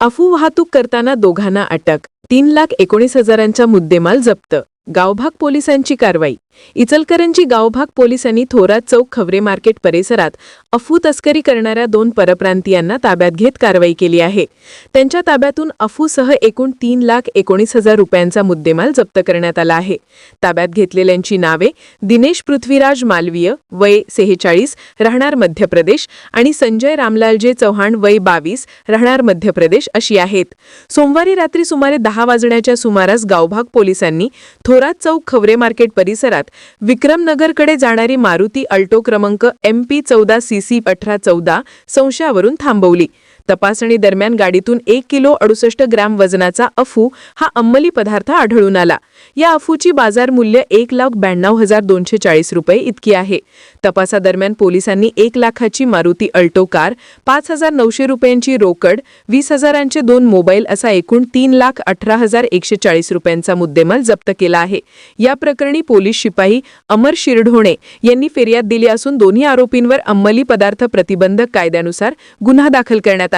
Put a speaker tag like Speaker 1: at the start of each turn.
Speaker 1: अफू वाहतूक करताना दोघांना अटक तीन लाख एकोणीस हजारांचा मुद्देमाल जप्त गावभाग पोलिसांची कारवाई. इचलकरंजी गावभाग पोलिसांनी थोरात चौक खवरे मार्केट परिसरात अफू तस्करी करणाऱ्या दोन परप्रांतीयांना ताब्यात घेत कारवाई केली आहे. त्यांच्या ताब्यातून अफूसह एकूण तीन लाख एकोणीस हजार रुपयांचा मुद्देमाल जप्त करण्यात आला आहे. ताब्यात घेतलेल्यांची नावे दिनेश पृथ्वीराज मालवीय वय सेहेचाळीस राहणार मध्य प्रदेश आणि संजय रामलालजे चव्हाण वय बावीस राहणार मध्य प्रदेश अशी आहेत. सोमवारी रात्री सुमारे दहा वाजण्याच्या सुमारास गावभाग पोलिसांनी थोरात चौक खवरे मार्केट परिसरात विक्रमनगरकडे जाणारी मारुती अल्टो क्रमांक एम पी चौदा सी सी अठरा चौदा संशयावरून थांबवली. तपासणी दरम्यान गाडीतून एक किलो अडुसष्ट ग्रॅम वजनाचा अफू हा अंमली पदार्थ आढळून आला. या अफूची बाजार मूल्य एक लाख ब्याण्णव हजार दोनशे चाळीस रुपये इतकी आहे. तपासादरम्यान पोलिसांनी एक लाखाची मारुती अल्टो कार पाच हजार नऊशे रुपयांची रोकड वीस हजारांचे दोन मोबाईल असा एकूण तीन लाख अठरा हजार एकशे चाळीस रुपयांचा मुद्देमाल जप्त केला आहे. या प्रकरणी पोलीस शिपाई अमर शिरढोणे यांनी फिर्याद दिली असून दोन्ही आरोपींवर अंमली पदार्थ प्रतिबंधक कायद्यानुसार गुन्हा दाखल करण्यात आला.